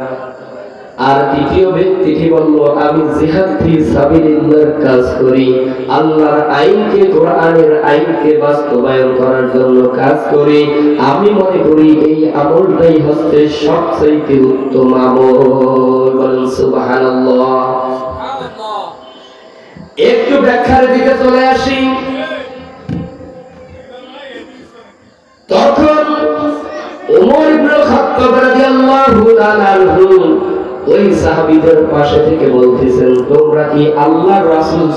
আর তৃতীয় ব্যক্তিটি বলল আমি জিহাদ ফি সাবিলিল্লাহর কাজ করি। আল্লাহর আইনকে কোরআনের আইনকে বাস্তবায়ন করার জন্য কাজ করি। আমি মনে করি এই আমলটাই হচ্ছে সবচেয়ে উত্তম আমল। বলেন সুবহানাল্লাহ। একটু ব্যাখ্যার দিকে চলে আসি। তখন ওই পাশে থেকে বলতেছেন, তোমরা কি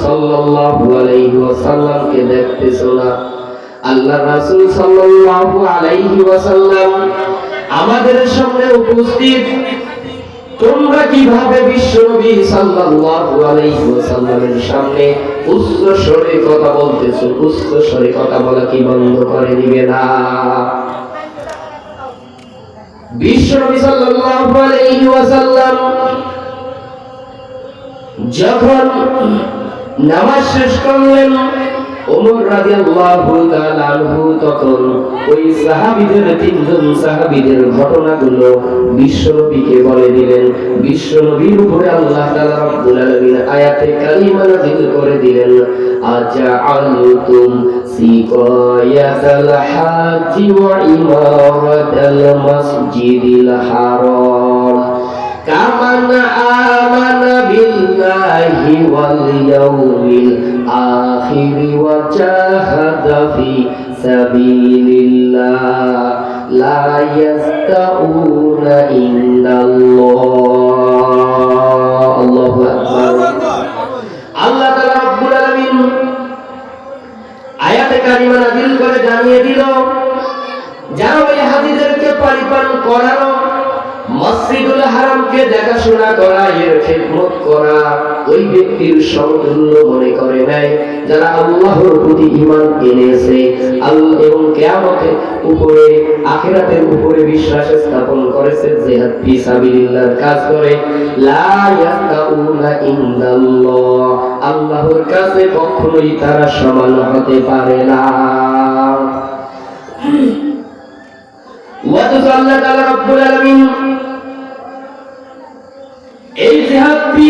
সাল্লাল্লাহু আলাইহি ওয়াসাল্লামকে দেখতেছো না? আল্লাহর রাসূল সাল্লাল্লাহু আলাইহি ওয়াসাল্লাম আমাদের সামনে উপস্থিত। তোমরা কীভাবে বিশ্বনবী সাল্লাল্লাহু আলাইহি ওয়াসাল্লামের সামনে উচ্চ স্বরে কথা বলতেছো? উচ্চ স্বরে কথা বলা কি বন্ধ করে দিবে না? বিশ্বনবী সাল্লাল্লাহু আলাইহি ওয়াসাল্লাম যখন নামাজ শেষ করলেন ওমর রাদিয়াল্লাহু তাআলা আনহু তখন ওই সাহাবীদের তিনজন সাহাবীদের ঘটনাগুলো বিশ্বনবীকে বলে দিলেন। বিশ্বনবীর উপরে আল্লাহ তাআলা রাব্বুল আলামিন আয়াতে কারিমা নাযিল করে দিলেন। আজআলতুম সিকায়াতাল হাজ্জি ওয়া ইমারাতাল মাসজিদিল হারাম। كمن آمن بالله واليوم الآخر وجاهد في سبيل الله لا يستعون عند الله الله أكبر আল্লাহ তাআলা রব্বুল আলামিন আয়াতে কারিমা নাযিল করে জানিয়ে দিল যারা ওই হাজিদেরকে পরিপালন করানো মসজিদুল হারামকে দেখাশোনা করা, এর খেদমত করা, ওই ব্যক্তির সমতুল্য মনে করে নেয় যারা আল্লাহর প্রতি ঈমান এনেছে। আল্লাহ এবং কিয়ামতের উপরে উপরে বিশ্বাস স্থাপন করেছে সাবিলিল্লাহর কাজ করে আল্লাহর কাছে কখনোই তারা সমান হতে পারে না। ওয়াজু তাআলা রব্বুল আলামিন এই জিহাদটি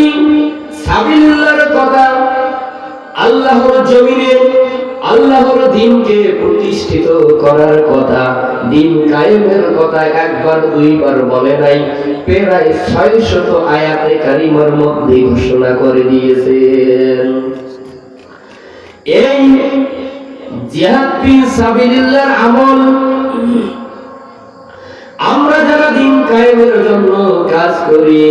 সাবিলুল্লাহর কথা আল্লাহর জমিনে, আল্লাহর দিনকে প্রতিষ্ঠিত করার কথা, দিন কায়েমের কথা একবার, দুইবার বলে নাই। প্রায় ছয় শত আয়াতে কারিমার মধ্যে ঘোষণা করে দিয়েছেন। এই জিহাদ সাবিলিল্লাহর আমল, আমরা যারা দিন কায়েমের জন্য কাজ করি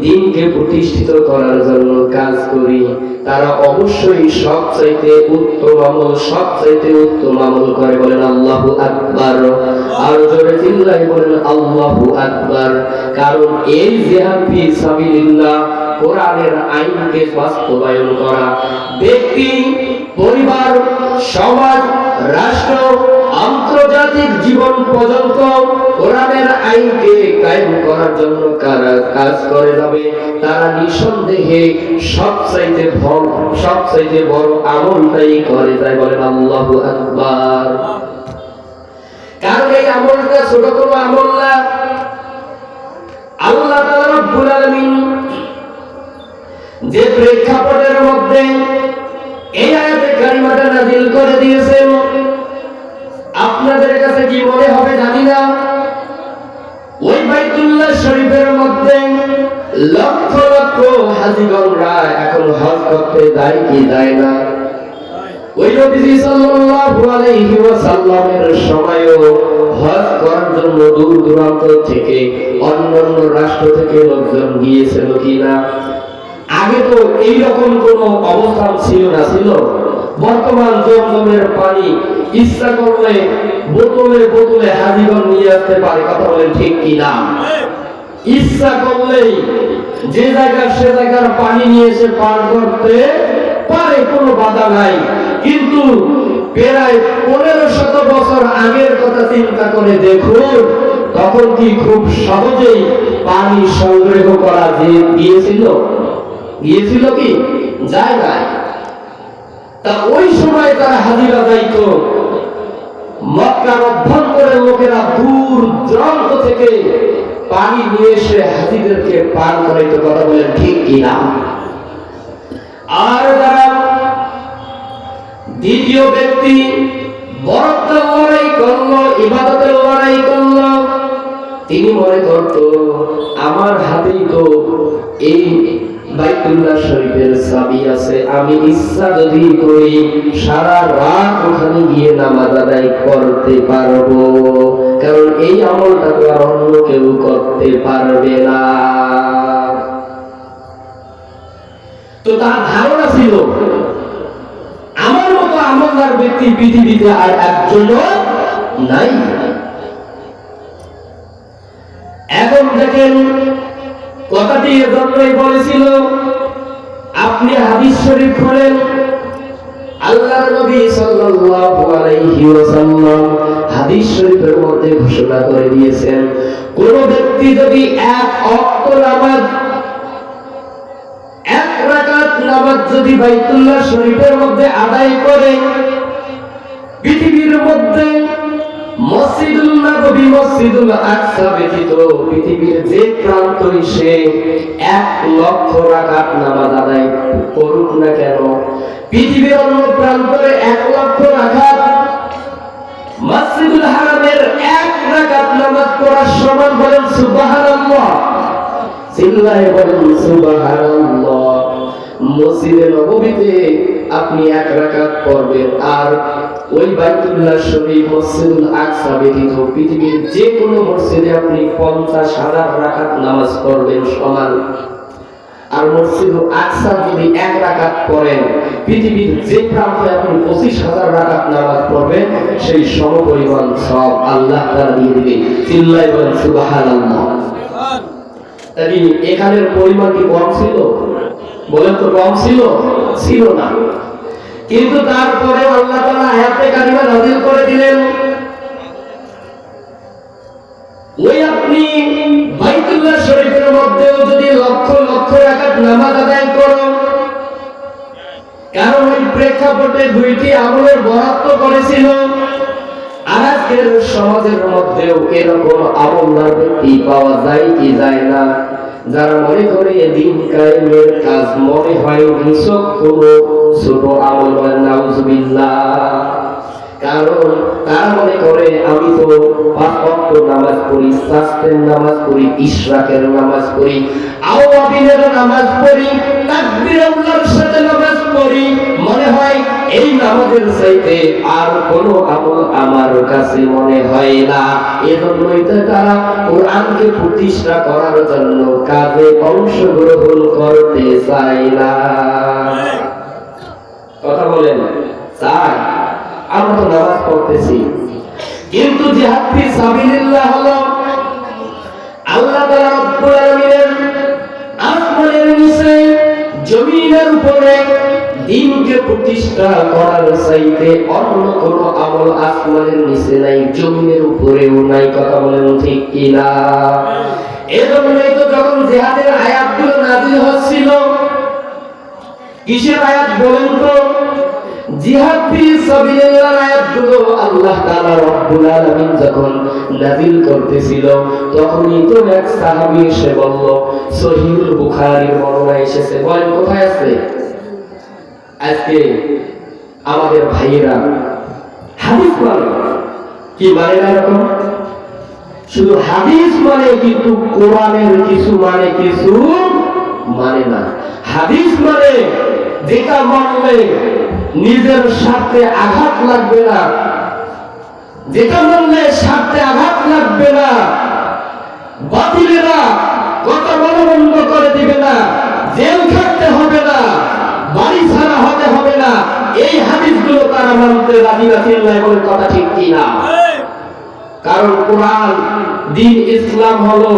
দিনকে প্রতিষ্ঠিত করার জন্য কাজ করি। তারা অবশ্যই সবচাইতে উত্তম আমল, সবচাইতে উত্তম আমল করে বলেন আল্লাহু আকবার। আর জোরে চিল্লাই বলেন আল্লাহু আকবার। কারণ এই জিহাদ ফি কোরআনের আইনকে বাস্তবায়ন করা। ব্যক্তি, পরিবার, সমাজ, রাষ্ট্র আন্তর্জাতিক জীবন পর্যন্ত কোরআনের আইনকে কায়েম করার জন্য কারা কাজ করে যাবে তারা নিঃসন্দেহে সবচাইতে ভর সবচাইতে বড় আমলটাই করে, তাই বলেন আল্লাহু আকবার। কারণ এই আমলটা ছোট কোনো আমল না। আল্লাহ রব্বুল যে প্রেক্ষাপটের মধ্যে এই আয়াতে কারিমাটা নাযিল করে দিয়েছেন। আপনাদের কাছে কি মনে হবে জানি না। ওই বাইতুল্লাহ শরীফের মধ্যে লক্ষ লক্ষ হাজিগণরা এখন হজ করতে যায় কি যায় না। ওই নবীজি সাল্লাল্লাহু আলাইহি ওয়াসাল্লামের সময়ও হজ করার জন্য দূর দূরান্ত থেকে অন্যান্য রাষ্ট্র থেকে লোকজন গিয়েছিল কিনা। আগে তো এইরকম কোন অবস্থান ছিল না, ছিল? বর্তমান জমজমের পানি ইচ্ছা করলে বোতলে বোতলে হাজিগণ নিয়ে আসতে পারে, কথা বলেন ঠিক কি না ইচ্ছা করলেই যে জায়গার সে জায়গার পানি নিয়ে এসে পার করতে পারে, কোনো বাধা নাই। কিন্তু প্রায় পনেরো শত বছর আগের কথা চিন্তা করে দেখুন, তখন কি খুব সহজেই পানি সংগ্রহ করা যে গিয়েছিল? গিয়েছিল কি? নাই তা ওই সময় তারা হাজিরা যাইত। মক্কার অভ্যন্তরের লোকেরা দূর দূরান্ত থেকে পানি নিয়ে এসে হাজিদেরকে পান করাইতে, কথা বলেন ঠিক কিনা আর যারা দ্বিতীয় ব্যক্তি বরত্বের লড়াই করল, ইবাদতের লড়াই করল। তিনি মনে করত, আমার হাতেই তো এই বাইতুল্লাহ শরীফের চাবি আছে। আমি ইচ্ছা যদি করি সারা রাত ওখানে গিয়ে নামাজ আদায় করতে পারব। কারণ এই আমলটা তো আর অন্য কেউ করতে পারবে না। তো তার ধারণা ছিল, আমার মতো আমলদার ব্যক্তি পৃথিবীতে আর একজনও নাই। এখন দেখেন কথাটি এজন্যই বলেছিল, আপনি হাদিস শরীফ খোলেন আল্লাহর নবী সাল্লাল্লাহু আলাইহি ওয়াসাল্লাম হাদিস শরীফের মধ্যে ঘোষণা করে দিয়েছেন, কোন ব্যক্তি যদি এক অক্ত নামাজ, এক রাকাত নামাজ যদি বাইতুল্লাহ শরীফের মধ্যে আদায় করে, পৃথিবীর মধ্যে মসজিদুল মসজিদুল আকসা ব্যতীত পৃথিবীর যে প্রান্তই সে এক লক্ষ রাকাত নামাজ আদায় করুক না কেন? পৃথিবীর অন্য প্রান্তরে এক লক্ষ রাকাত, মসজিদুল হারামের এক রাকাত নামাজ পড়ার সমান বলেন সুবহানাল্লাহ। বলেন সুবহানাল্লাহ। মসজিদে নববীতে আপনি এক রাকাত পড়বেন। আর ওই বাইতুল্লাহ শরীফ, মসজিদুল আকসা ব্যতীত পৃথিবীর যে কোনো মসজিদে আপনি পঞ্চাশ হাজার রাকাত নামাজ পড়বেন সমান। আর আকসা যদি এক পড়েন, পৃথিবীর যে প্রান্তে আপনি পঁচিশ হাজার রাকাত নামাজ পড়বেন, সেই সমপরিমাণ সব আল্লাহ তাআলা দিয়ে তাই এখানের পরিমাণ কি কম ছিল? বলেন তো কম ছিল? ছিল না। কিন্তু তারপরে আল্লাহ তাআলা আয়াতে কারিমা নাযিল করে দিলেন। ওই আপনি বাইতুল্লাহ শরীফের মধ্যেও যদি লক্ষ লক্ষ নামাজ আদায় করো, কারণ ওই প্রেক্ষাপটে দুইটি আমলের বরাদ্দ করেছিল। আর আজকের সমাজের মধ্যেও এরকম আমলদার ব্যক্তি পাওয়া যায়, কি যায় না যারা মনে করে দিন কায়েমের কাজ মনে হয় নিছক কোনো ছোট আমল নাউজুবিল্লাহ। কারণ তারা মনে করে, আমি তো পাঁচ নামাজ পড়ি নামাজ পড়ি, ইশরাকের নামাজ পড়ি আওয়াবিনের নামাজ পড়ি সাথে নামাজ পড়ি। মনে হয়, এই নামাজের আর আমল আমার কাছে মনে হয় না। এজন্যই তো তারা কোরআনকে প্রতিষ্ঠা করার জন্য কাজে অংশগ্রহণ করতে চায় না। কথা বলেন, চায়। আমরা নামাজ পড়তেছি। কিন্তু জিহাদ ফি সাবিলিল্লাহ হলো আল্লাহ তাআলা রব্বুল আলামিনের আসমানের নিচে, জমিনের উপরে দিনকে প্রতিষ্ঠা করার চাইতে অন্য কোন আমল আসমানের নিচে নাই, জমিনের উপরেও নাই, কথা বলেন ঠিক কিনা এজন্যই তো যখন জিহাদের আয়াতগুলো নাযিল হচ্ছিল, কিসের আয়াত বলেন তো? জিহাদ ফি সাবিলিল্লাহ আয়াতগুলো আল্লাহ তাআলা রব্বুল আলামিন যখন নাযিল করতেছিল, তখনই তো এক সাহাবী এসে বলল সহিহুল বুখারীর বর্ণনা এসেছে। বলেন, কোথায় আছে? আজকে আমাদের ভাইয়েরা হাদিস মানে কি মানে এরকম? শুধু হাদিস মানে কিন্তু কোরআনের কিছু মানে কিছু মানে না। হাদিস মানে যেটা মানলে নিজের স্বার্থে আঘাত লাগবে না। যেটা মানলে স্বার্থে আঘাত লাগবে না বাতিলেরা কথা বলবন্ধ করে দিবে না, জেল খাটতে হবে না, বাড়ি ছাড়া হতে হবে না। এই হাদিসগুলো তারা মানতে রাজি চিল্লায় বলে কথা ঠিক কিনা কারণ কোরআন, দিন ইসলাম হলো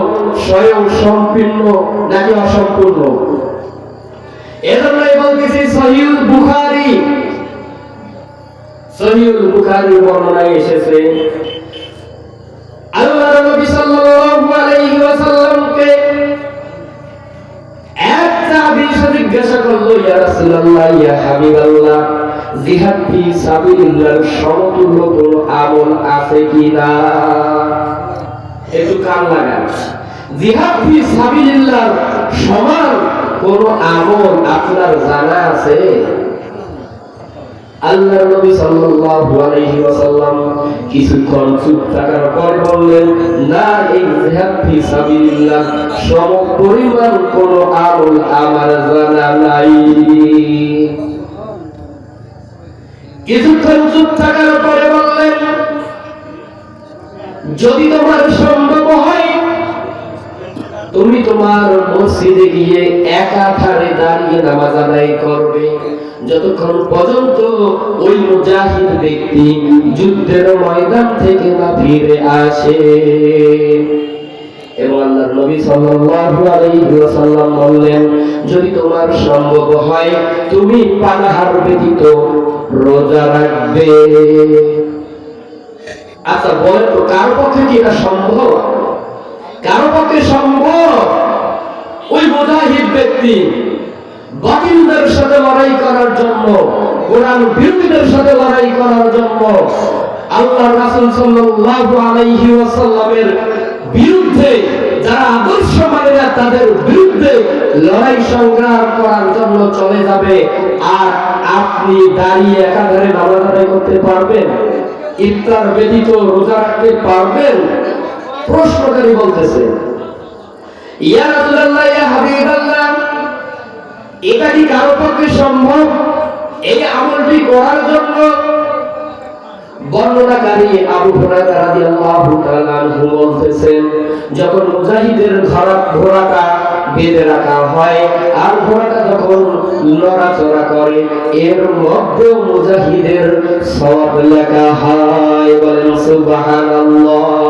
স্বয়ং সম্পূর্ণ নাকি অসম্পূর্ণ? এজন্যই বলতেছি সহিউল বুখারী সহিউল বর্ণনায় এসেছে নবী সাল্লাল্লাহু আলাইহি ওয়াসাল্লামকে এক সাহাবী জিজ্ঞাসা করল, ইয়া রাসূলুল্লাহ, ইয়া হাবিবাল্লাহ, জিহাদ ফি সাবিলিল্লাহর সমতুল্য কোনো আমল আছে কিনা একটু কান লাগান। জিহাদ ফি সাবিলিল্লাহ, সমান কোন আমল আপনার জানা আছে? নবী সাল্লাল্লাহু আলাইহি ওয়াসাল্লাম কিছুক্ষণ চুপ থাকার পর বললেন না এই জিহাদ ফি সাবিলিল্লাহ সম পরিমাণ কোন আমল আমার জানা নাই। কিছুক্ষণ চুপ থাকার পরে বললেন, যদি তোমার সম্ভব তুমি তোমার মসজিদে গিয়ে একা ঠারে দাঁড়িয়ে নামাজ আদায় করবে। যতক্ষণ পর্যন্ত ওই মুজাহিদ ব্যক্তি যুদ্ধের ময়দান থেকে না ফিরে আসে। যদি তোমার সম্ভব হয়, তুমি পানাহার ব্যতীত রোজা রাখবে। আচ্ছা বলেন তো কার পক্ষে কি এটা সম্ভব? কারও পক্ষে সম্ভব? ওই মুজাহিদ ব্যক্তি বাতিলদের সাথে লড়াই করার জন্য কোরআন বিরোধীদের সাথে লড়াই করার জন্য আল্লাহ রাসূল সাল্লাল্লাহু আলাইহি ওয়াসাল্লামের বিরুদ্ধে যারা আদর্শ মানে না, তাদের বিরুদ্ধে লড়াই সংগ্রাম করার জন্য চলে যাবে। আর আপনি দাঁড়িয়ে একাধারে নামাজ আদায় করতে পারবেন, ইফতার ব্যতীত রোজা রাখতে পারবেন প্রশ্নকারী বলতেছে এটা কি কারও পক্ষে সম্ভব? এই আমলটি করার জন্য? বর্ণনাকারী আবু হুরায়রা রাদিয়াল্লাহু তাআলা আনহু বলতেছেন যখন মুজাহিদের ঘোড়া ঘোড়াটা বেঁধে রাখা হয় আর ঘোড়াটা যখন নড়াচড়া করে, এর মধ্যেও মুজাহিদের সওয়াব লেখা হয়। বলেন, সুবহানাল্লাহ।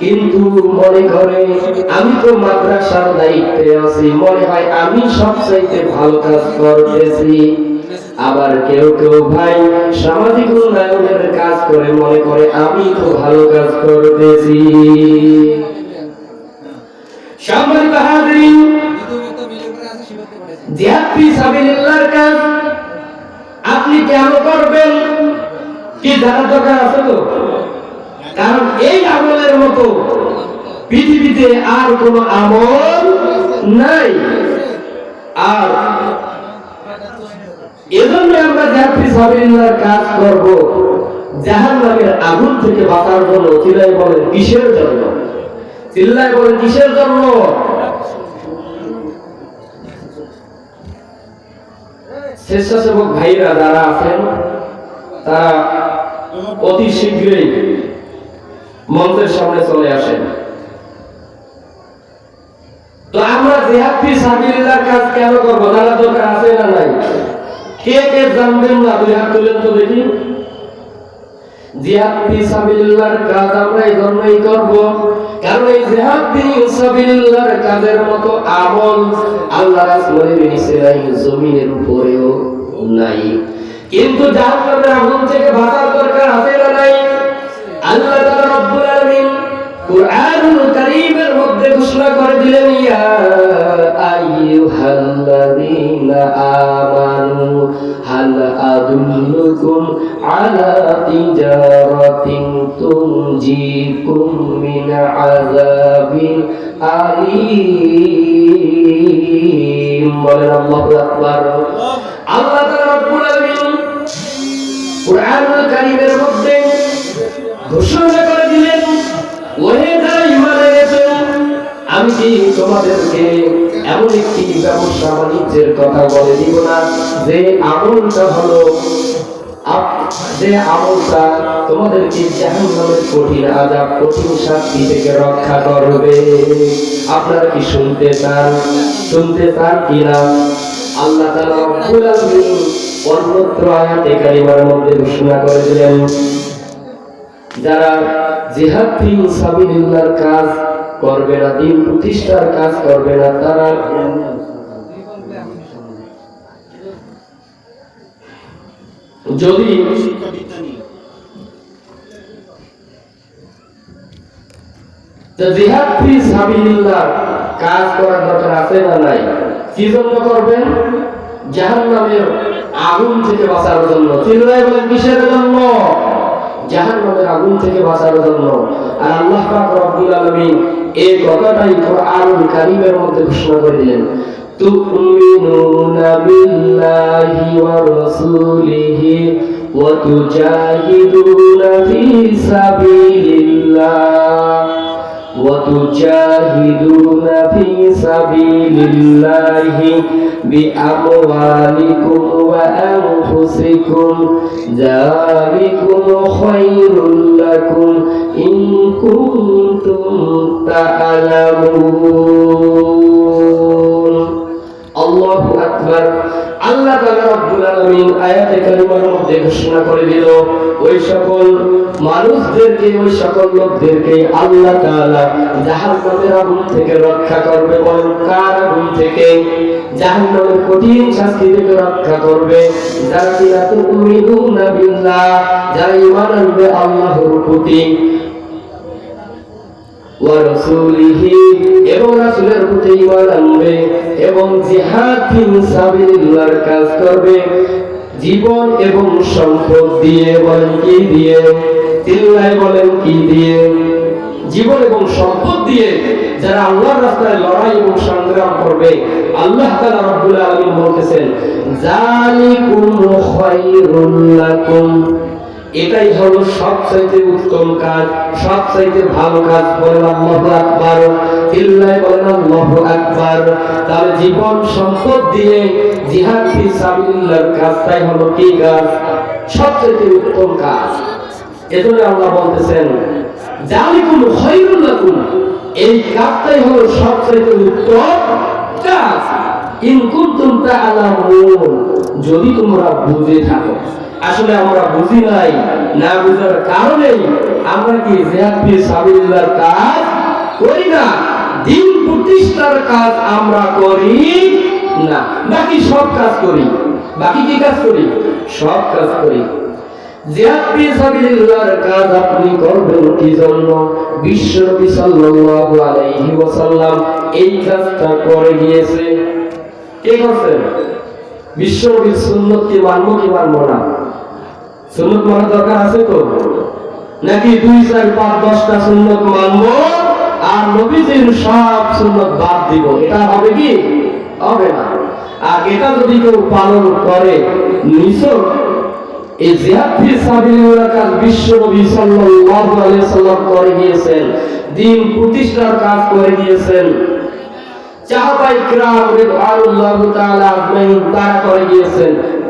কিন্তু মনে করে, আমি তো মাদ্রাসার দায়িত্বে আছি। মনে হয় আমি সবচাইতে ভালো কাজ করতেছি। আবার কেউ কেউ ভাই সামাজিক উন্নয়নের কাজ করে, মনে করে আমি তো ভালো কাজ করতেছি। আপনি কেন করবেন? কি জানার দরকার আছে তো? কারণ এই আমলের মতো পৃথিবীতে আর কোন আমল নাই। আর এজন্য আমরা জাতি সাবিল্লার কাজ করব জাহান নামের আগুন থেকে বাঁচার জন্য চিল্লাই বলেন, কিসের জন্য? চিল্লাই বলেন, কিসের জন্য? স্বেচ্ছাসেবক ভাইরা যারা আছেন, তারা অতি শীঘ্রই মন্ত্রের সামনে চলে আসেন তো আমরা জিহাদ ফি সাবিলিল্লাহর কাজ কেন করব? জানা দরকার আছে না নাই? কে কে জানবেন না? দুই হাত তুলেন তো দেখি। জিহাদ ফি সাবিলিল্লাহর কাজ আমরা এই জন্যই করব। কারণ এই জিহাদ ফি সাবিলিল্লাহর কাজের মতো আমল আল্লাহ রাসূলের নিচে নাই, জমিনের উপরেও নাই। কিন্তু জাহান্নামের আগুন থেকে বাঁচার দরকার আছে না নাই? আল্লাহ কুরআনুল কারীমের মধ্যে ঘোষণা করে দিলেন, ইয়া আইয়ুহাল্লাযীনা আমানু, হাল আদুল্লুকুম আলা তিজারাতিন তুনজিকুম মিন আযাবিন আলীম। বলেন আল্লাহু আকবার। আল্লাহ তাআলা রব্বুল আলামিন কারীমের মধ্যে ঘোষণা আমি তোমাদেরকে এমন একটি ব্যবসা বাণিজ্যের কথা বলে দিব না? যে আমলটা হলো যে আমলটা তোমাদেরকে জাহান্নামের কঠিন আযাব, কঠিন শাস্তি থেকে রক্ষা করবে। আপনারা কি শুনতে চান? শুনতে চান কিনা আল্লাহ তাআলা অন্যত্র আয়াতে কারিমার মধ্যে ঘোষণা করে দিলেন যারা জিহাদ ফি সাবিলিল্লাহর কাজ করবে না, দিন প্রতিষ্ঠার কাজ করবে না, তারা যদি জিহাদ ফি সাবিলিল্লাহ কাজ করার দরকার আছে না নাই? কি জন্য করবেন? জাহান্নামের আগুন থেকে বাঁচার জন্য। চিল্লাই বলেন, কিসের জন্য? জাহান্নামের আগুন থেকে বাঁচার জন্য। আর আল্লাহ পাক রব্বুল আলামিন এই কথাটাই কোরআনুল কারীমের মধ্যে ঘোষণা করে দিলেন। রাসূলিহি ওয়া তুজাহিদুনা ফি সাবিলিল্লাহ। وتجاهدون في سبيل الله بأموالكم وأنفسكم ذلكم خير لكم إن كنتم تعلمون الله أكبر আল্লাহ তাআলা রব্বুল ঘোষণা করে দিল, ওই সকল মানুষদেরকে, ওই সকল লোকদেরকে আল্লাহ তাআলা জাহান্নামের আগুন থেকে রক্ষা করবে বলেন কার আগুন থেকে? জাহান্নামের কঠিন শাস্তি থেকে রক্ষা করবে। যারা কিনা তুমিনুনা বিল্লাহ, যারা ঈমান আনবে আল্লাহর প্রতি জীবন এবং সম্পদ দিয়ে বলেন কি দিয়ে? তিল্লায় বলেন কি দিয়ে? জীবন এবং সম্পদ দিয়ে যারা আল্লাহর রাস্তায় লড়াই এবং সংগ্রাম করবে, আল্লাহ তাআলা রব্বুল আলামিন বলতেছেন জালিকুম খায়রুল লাকুম। এটাই হলো সবচাইতে উত্তম কাজ, সবচাইতে ভালো কাজ বলেন আল্লাহু আকবার। ইল্লাহ বলেন আল্লাহু আকবার। তার জীবন সম্পদ দিয়ে জিহাদ ফি সাবিলিল্লাহর কাজটাই হলো কি কাজ? সবচাইতে উত্তম কাজ। এজন্য আল্লাহ বলতেছেন জালিকুম খায়রুল লাকুম। এই কাজটাই হলো সবচাইতে উত্তম কাজ। ইন কুনতুম তাআলামুন। যদি তোমরা বুঝে থাকো। আসলে আমরা বুঝি নাই, না বুঝার কারণেই আমরা কি জিহাদ ফি কাজ করি না? দিন প্রতিষ্ঠার কাজ আমরা করি না। বাকি সব কাজ করি। বাকি কি কাজ করি? সব কাজ করি। জিহাদ আপনি জন্য? এই কাজটা করে মানবো কি মানবো না? সুন্নত মানার দরকার আছে তো? নাকি দুই চার পাঁচ দশটা সুন্নত মানবো আর নবীজির সব সুন্নত বাদ দিব? এটা হবে কি? হবে না। আর এটা যদি কেউ পালন করে নিছক এই জিহাদ সাবিলিল্লাহ বিশ্ব নবী সাল্লাল্লাহু আলাইহি সাল্লাম করে গিয়েছেন, দিন প্রতিষ্ঠার কাজ করে গিয়েছেন। সাহাবাই কিরাম রিদওয়ানুল্লাহ তাআলা আজমাইন তারা করে গিয়েছেন।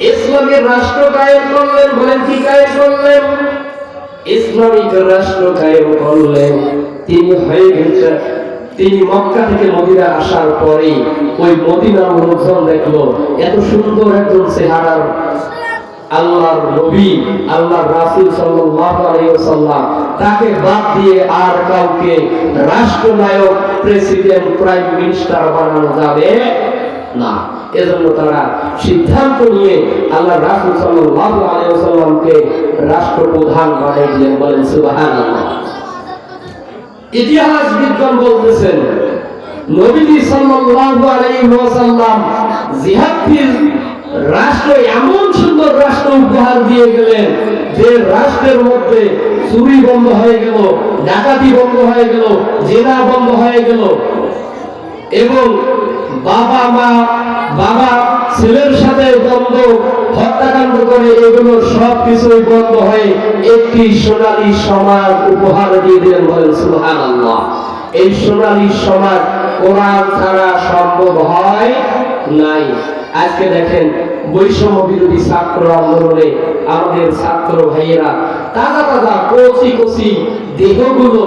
ইসলামের রাষ্ট্র কায়েম করলেন বলেন, কি কায়েম করলেন? ইসলামিক রাষ্ট্র কায়েম করলেন। তিনি হয়ে গেছেন। তিনি মক্কা থেকে মদিনা আসার পরে ওই মদিনার লোকজন দেখল। এত সুন্দর একজন চেহারার আল্লাহর নবী, আল্লাহর রাসূল সাল্লাল্লাহু আলাইহি ওয়াসাল্লাম। তাকে বাদ দিয়ে আর কাউকে রাষ্ট্রনায়ক, প্রেসিডেন্ট, প্রাইম মিনিস্টার বানানো যাবে না। এজন্য তারা সিদ্ধান্ত নিয়ে আল্লাহ রাসূল আলাইহি ওয়াসাল্লামকে রাষ্ট্রপ্রধান বানিয়ে দিলেন, বলেন সুবহানাল্লাহ। ইতিহাস বিজ্ঞান বলতেছেন, নবীজি সাল্লাল্লাহু আলাইহি ওয়াসাল্লাম জিহাদ ফির রাষ্ট্র, এমন সুন্দর রাষ্ট্র উপহার দিয়ে গেলেন যে রাষ্ট্রের মধ্যে চুরি বন্ধ হয়ে গেল, ডাকাতি বন্ধ হয়ে গেল, জেনা বন্ধ হয়ে গেল এবং বাবা মা বাবা, ছেলের সাথে দ্বন্দ্ব হত্যাকাণ্ড করে এগুলো সব কিছুই বন্ধ হয়ে একটি সোনালী সমাজ উপহার দিয়ে দিলেন বলেন, সুবহানাল্লাহ। এই সোনালী সমাজ কোরআন ছাড়া সম্ভব হয় নাই। আজকে দেখেন, বৈষম্য বিরোধী ছাত্র আন্দোলনে আমাদের ছাত্র ভাইয়েরা তাজা তাজা কচি কচি দেহগুলো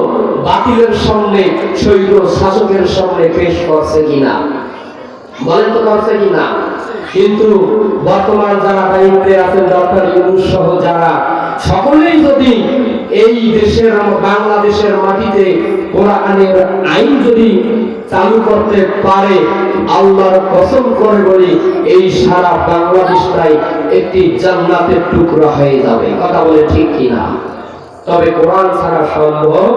বাতিলের সামনে, শৈল শাসকের সামনে পেশ করছে কিনা? বলেন তো করছে কিনা? কিন্তু বর্তমান যারা দায়িত্বে আছেন ডক্টর ইউনুস সহ যারা, সকলেই যদি এই দেশের, বাংলাদেশের মাটিতে কোরআনের আইন যদি চালু করতে পারে, আল্লাহর কসম করে বলি, এই সারা বাংলাদেশটাই একটি জান্নাতের টুকরা হয়ে যাবে। কথা বলে ঠিক কিনা? তবে কোরআন ছাড়া সম্ভব